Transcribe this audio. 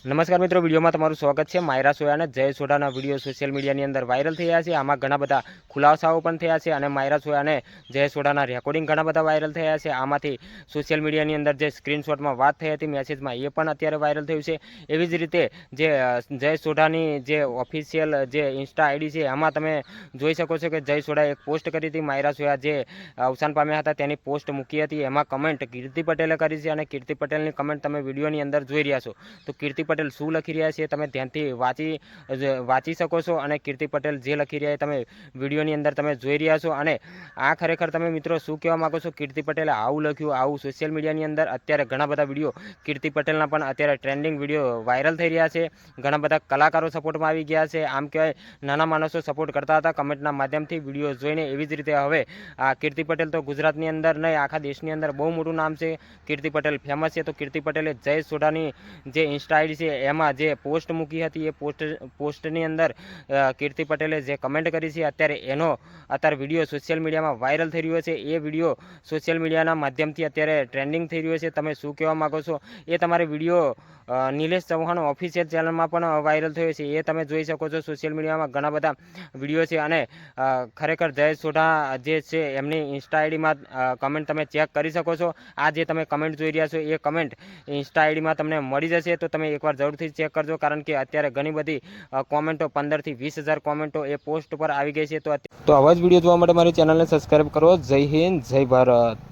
નમસ્કાર મિત્રો, વિડીયોમાં તમારું સ્વાગત છે. માયરા અને જય સોડાના વીડિયો સોશિયલ મીડિયાની અંદર વાયરલ થયા છે. આમાં ઘણા બધા ખુલાસાઓ પણ થયા છે અને માયરા સોયા અને જય સોડાના રેકોર્ડિંગ ઘણા બધા વાયરલ થયા છે. આમાંથી સોશિયલ મીડિયાની અંદર જે સ્ક્રીનશોટમાં વાત થઈ હતી મેસેજમાં, એ પણ અત્યારે વાયરલ થયું છે. એવી જ રીતે જે જય સોઢાની જે ઓફિશિયલ જે ઇન્સ્ટા આઈડી છે, એમાં તમે જોઈ શકો છો કે જય સોઢાએ એક પોસ્ટ કરી હતી. માયરા સોયા જે અવસાન પામ્યા હતા, તેની પોસ્ટ મૂકી હતી. એમાં કમેન્ટ કીર્તિ પટેલે કરી છે અને કીર્તિ પટેલની કમેન્ટ તમે વિડીયોની અંદર જોઈ રહ્યા છો. તો કીર્તિ પટેલ શું લખી રહ્યા છે તમે ધ્યાનથી વાંચી વાંચી શકો છો અને કીર્તિ પટેલ જે લખી રહ્યા તમે વિડીયોની અંદર તમે જોઈ રહ્યા છો અને આ ખરેખર તમે મિત્રો શું કહેવા માગો છો? કીર્તિ પટેલે આવું લખ્યું, આવું સોશિયલ મીડિયાની અંદર અત્યારે ઘણા બધા વીડિયો કીર્તિ પટેલના પણ અત્યારે ટ્રેન્ડિંગ વીડિયો વાયરલ થઈ રહ્યા છે. ઘણા બધા કલાકારો સપોર્ટમાં આવી ગયા છે. આમ કહેવાય, નાના માણસો સપોર્ટ કરતા હતા કમેન્ટના માધ્યમથી વીડિયો જોઈને એવી જ રીતે હવે આ કીર્તિ પટેલ તો ગુજરાતની અંદર નહીં, આખા દેશની અંદર બહુ મોટું નામ છે. કીર્તિ પટેલ ફેમસ છે. તો કીર્તિ પટેલે જય સોઢાની જે ઇન્સ્ટા આઈડી છે, એમાં જે પોસ્ટ મૂકી હતી, એ પોસ્ટ, પોસ્ટની અંદર કીર્તિ પટેલે જે કમેન્ટ કરી છે, અત્યારે એનો અત્યારે વીડિયો સોશિયલ મીડિયામાં વાયરલ થઈ રહ્યો છે. એ વીડિયો સોશિયલ મીડિયાના માધ્યમથી અત્યારે ટ્રેન્ડિંગ થઈ રહ્યો છે. તમે શું કહેવા માગો છો? એ તમારે વીડિયો નિલેશ ચૌહાણ ઓફિશિયલ ચેનલમાં પણ વાયરલ થયો છે. એ તમે જોઈ શકો છો સોશિયલ મીડિયામાં ઘણા બધા વીડિયો છે અને ખરેખર જયેશ સોઢા જે છે, એમની ઇન્સ્ટા આઈડીમાં કમેન્ટ તમે ચેક કરી શકો છો. આ જે તમે કમેન્ટ જોઈ રહ્યા છો, એ કમેન્ટ ઇન્સ્ટા આઈડીમાં તમને મળી જશે. તો તમે એકવાર જરૂરથી ચેક કરજો, કારણ કે અત્યારે ઘણી બધી કોમેન્ટો પંદરથી વીસ હજાર કોમેન્ટો એ પોસ્ટ પર આવી ગઈ છે. તો તો આવા જ વીડિયો જોવા માટે મારી ચેનલને સબસ્ક્રાઈબ કરો. જય હિન્દ, જય ભારત.